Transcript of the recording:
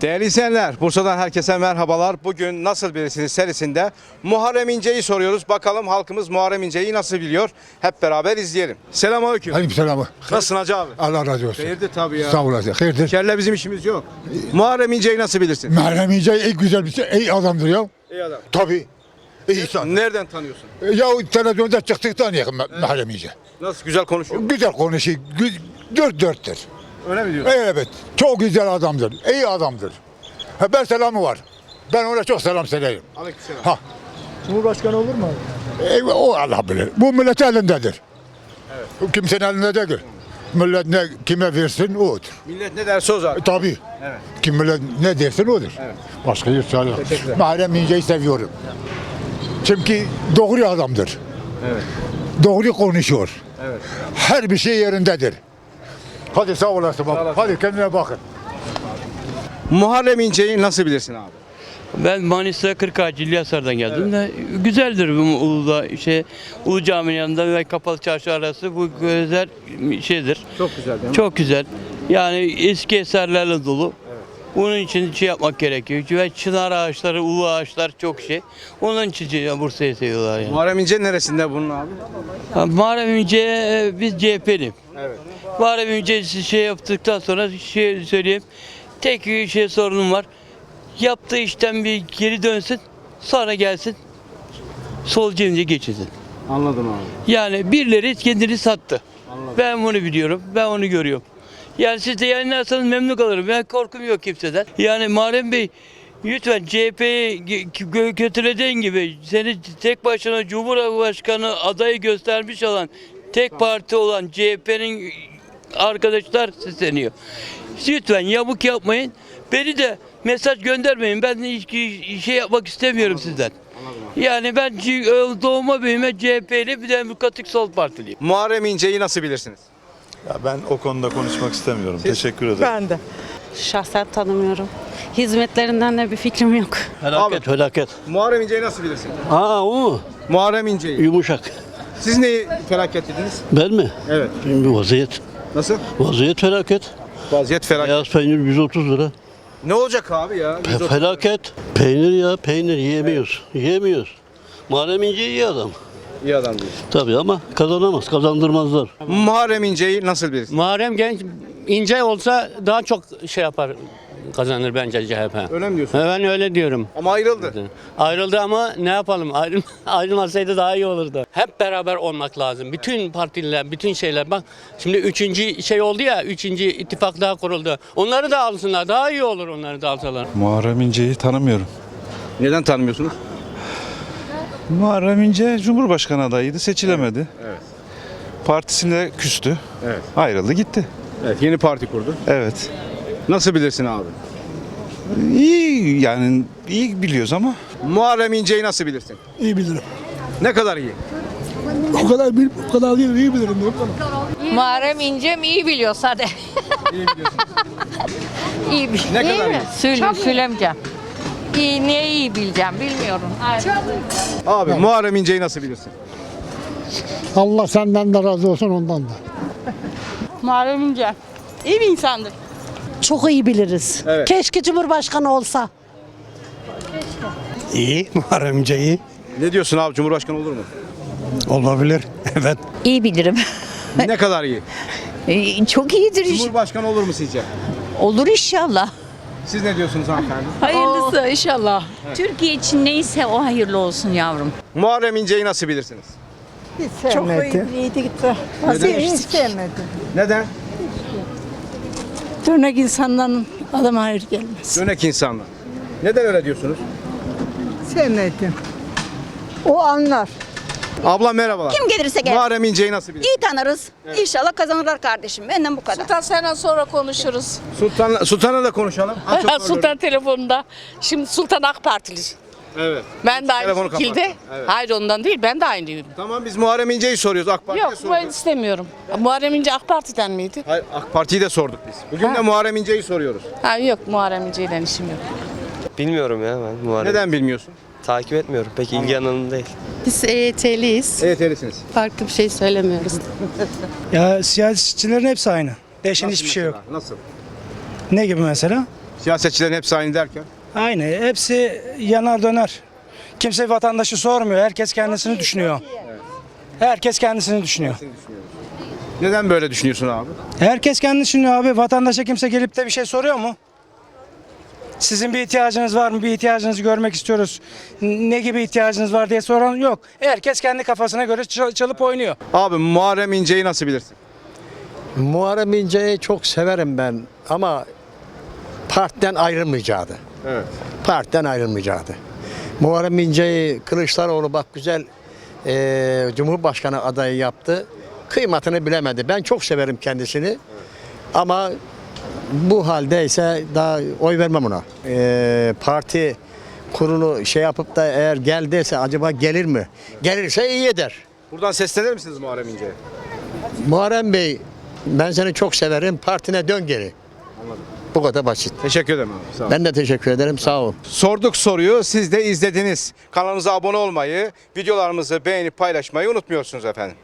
Değerli izleyenler, Bursa'dan herkese merhabalar. Bugün Nasıl Birisiniz serisinde Muharrem İnce'yi soruyoruz. Bakalım halkımız Muharrem İnce'yi nasıl biliyor? Hep beraber izleyelim. Selamünaleyküm. Aleykümselam. Nasılsın hacı abi? Allah razı olsun. Hayırdır tabii ya. Sağ olasın. Hayırdır. Kelle bizim işimiz yok. Muharrem İnce'yi nasıl bilirsin? Meryem İnce en güzel bir şey. İyi adamdır ya. İyi adam. Tabii. İyi insan. Nereden tanıyorsun? Ya televizyonda çıktık tanıyalım Meryem İnce. Nasıl güzel konuşuyor? Güzel konuşuyor. Gü- Dört dörttür. Öyle mi diyorsun? Evet. Çok güzel adamdır. İyi adamdır. Ha, ben selamı var. Ben ona çok selam söylerim. Aleykümselam. Ha. Cumhurbaşkanı olur mu abi? E, o Allah bilir. Bu millet elindedir. Bu kimsenin elinde değil. Millet ne kime versin o odur. Millet ne derse o zaten. E, tabii. Evet. Kim millet ne dersin odur. Evet. Başka hiç söyle. Teşekkürler. Meryem İnce'yi seviyorum. Çünkü doğru adamdır. Evet. Doğru konuşuyor. Evet. Her bir şey yerindedir. Hadi sağ olasın. baba. olasın. Hadi kendine bakın. Muharrem İnce'yi nasıl bilirsin abi? Ben Manisa Kırkağaç İlyasar'dan geldim de güzeldir bu Uludağ şey Ulu Cami'nin yanında ve Kapalı Çarşı arası bu güzel şeydir. Çok güzel değil mi? Çok güzel. Yani eski eserlerle dolu. Bunun için şey yapmak gerekiyor. Ve çınar ağaçları, ulu ağaçlar çok şey. Onun için şey- Bursa'yı seviyorlar yani. Muharrem İnce neresinde bunun abi? Ha, Muharrem İnce e, biz CHP'li. Evet. Muharrem İnce şey yaptıktan sonra şey söyleyeyim. Tek bir şey sorunum var. Yaptığı işten bir geri dönsün. Sonra gelsin. Sol cebince geçirsin. Anladım abi. Yani birileri kendini sattı. Ben bunu biliyorum. Ben onu görüyorum. Yani siz de yayınlarsanız memnun kalırım. Ben korkum yok kimseden. Yani Muharrem Bey lütfen CHP'yi götüreceğin gibi seni tek başına Cumhurbaşkanı adayı göstermiş olan tek parti olan CHP'nin arkadaşlar sesleniyor. Lütfen yamuk yapmayın. Beni de mesaj göndermeyin. Ben hiç şey yapmak istemiyorum sizden. Yani ben C- doğma büyüme CHP'li bir demokratik sol partiliyim. Muharrem İnce'yi nasıl bilirsiniz? Ya ben o konuda konuşmak istemiyorum. Teşekkür ederim. Ben de. Şahsen tanımıyorum. Hizmetlerinden de bir fikrim yok. Abi. Felaket. Muharrem İnce'yi nasıl bilirsin? Aa o mu? Muharrem İnce'yi. Yumuşak. Siz neyi felaket dediniz? Ben mi? Evet. Şimdi vaziyet. Nasıl? Vaziyet felaket. Vaziyet felaket. Beyaz peynir 130 lira. Ne olacak abi ya? Fe- Felaket. Peynir ya peynir yiyemiyoruz. Yiyemiyoruz. Muharrem İnce iyi adam. İyi adam değil. Tabii ama kazanamaz. Kazandırmazlar. Muharrem İnce'yi nasıl bilirsin? Muharrem Genç ince olsa daha çok şey yapar kazanır bence CHP. Öyle mi diyorsun? Ben öyle diyorum. Ama ayrıldı. Ayrıldı ama ne yapalım? Ayrıl ayrılmasaydı daha iyi olurdu. Hep beraber olmak lazım. Bütün partiler, bütün şeyler. Bak şimdi üçüncü şey oldu ya, üçüncü ittifak daha kuruldu. Onları da alsınlar. Daha iyi olur onları da alsalar. Muharrem İnce'yi tanımıyorum. Neden tanımıyorsunuz? Muharrem İnce Cumhurbaşkanı adayıydı, seçilemedi. Evet. Partisine küstü. Evet. Ayrıldı gitti. Evet yeni parti kurdu. Evet. Nasıl bilirsin abi? İyi yani iyi biliyoruz ama Muharrem İnce'yi nasıl bilirsin? İyi bilirim. Ne kadar iyi? O kadar bil, o kadar değil, iyi bilirim. diyorum. Muharrem İnce'm iyi biliyorsa de. İyi biliyorsun. iyi bil. Ne kadar mi? iyi? Söyle, söylemeyeceğim. İyi, niye iyi bileceğim bilmiyorum. Abi Muharrem İnce'yi nasıl bilirsin? Allah senden de razı olsun ondan da. Muharrem İnce. İyi bir insandır. Çok iyi biliriz. Evet. Keşke Cumhurbaşkanı olsa. İyi. Muharrem İnce iyi. Ne diyorsun abi Cumhurbaşkanı olur mu? Olabilir. Evet. İyi bilirim. ne kadar iyi? Ee, Çok iyidir iş. Cumhurbaşkanı olur mu sizce? Olur inşallah. Siz ne diyorsunuz hanımefendi? Hayırlısı inşallah. Türkiye için neyse o hayırlı olsun yavrum. Muharrem İnce'yi nasıl bilirsiniz? Çok iyiydi. İyiydi gitti. Hiç sevmedim. Neden? Dörnek insanların adama hayır gelmez. Dönek insanlar. Neden öyle diyorsunuz? Sevmedim. O anlar. Abla merhabalar. Kim gelirse gel. Muharrem İnce'yi nasıl bilirsin? İyi tanırız. İnşallah kazanırlar kardeşim. Benden bu kadar. Sultan senden sonra konuşuruz. Sultan, Sultan'la da konuşalım. Sultan telefonunda. Şimdi Sultan AK Partili. Evet. Ben de aynı Telefonu şekilde. Evet. Hayır ondan değil ben de aynıyım. Tamam biz Muharrem İnce'yi soruyoruz. AK Parti'ye Yok ben istemiyorum. Muharrem İnce AK Parti'den miydi? Hayır AK Parti'yi de sorduk biz. Bugün de Muharrem İnce'yi soruyoruz. Ha yok Muharrem İnce ile işim yok. Bilmiyorum ya ben Muharrem. Neden bilmiyorsun? Takip etmiyorum. Pek ilgi alanım değil. Biz EYT'liyiz. Evet öylesin. Farklı bir şey söylemiyoruz. Ya siyasetçilerin hepsi aynı. Değişen hiçbir şey yok. Nasıl? Ne gibi mesela? Siyasetçilerin hepsi aynı derken. Aynı. Hepsi yanar döner. Kimse vatandaşı sormuyor. Herkes kendisini düşünüyor. Herkes kendisini düşünüyor. Neden böyle düşünüyorsun abi? Herkes kendini düşünüyor abi. Vatandaşa kimse gelip de bir şey soruyor mu? Sizin bir ihtiyacınız var mı? Bir ihtiyacınızı görmek istiyoruz. Ne gibi ihtiyacınız var diye soran yok. Herkes kendi kafasına göre çal- çalıp oynuyor. Abi Muharrem İnce'yi nasıl bilirsin? Muharrem İnce'yi çok severim ben ama partiden ayrılmayacaktı. Evet. Partiden ayrılmayacaktı. Muharrem İnce'yi Kılıçdaroğlu bak güzel eee, Cumhurbaşkanı adayı yaptı. Kıymetini bilemedi. Ben çok severim kendisini. Ama bu haldeyse daha oy vermem ona. Eee, parti kurulu şey yapıp da eğer gel dese acaba gelir mi? Gelirse iyi eder. Buradan seslenir misiniz Muharrem İnce'ye? Muharrem Bey ben seni çok severim. Partine dön geri. Bu kadar basit. Teşekkür ederim abi. Sağ ol. Ben de teşekkür ederim. Sağ ol. Sorduk soruyu siz de izlediniz. Kanalımıza abone olmayı, videolarımızı beğenip paylaşmayı unutmuyorsunuz efendim.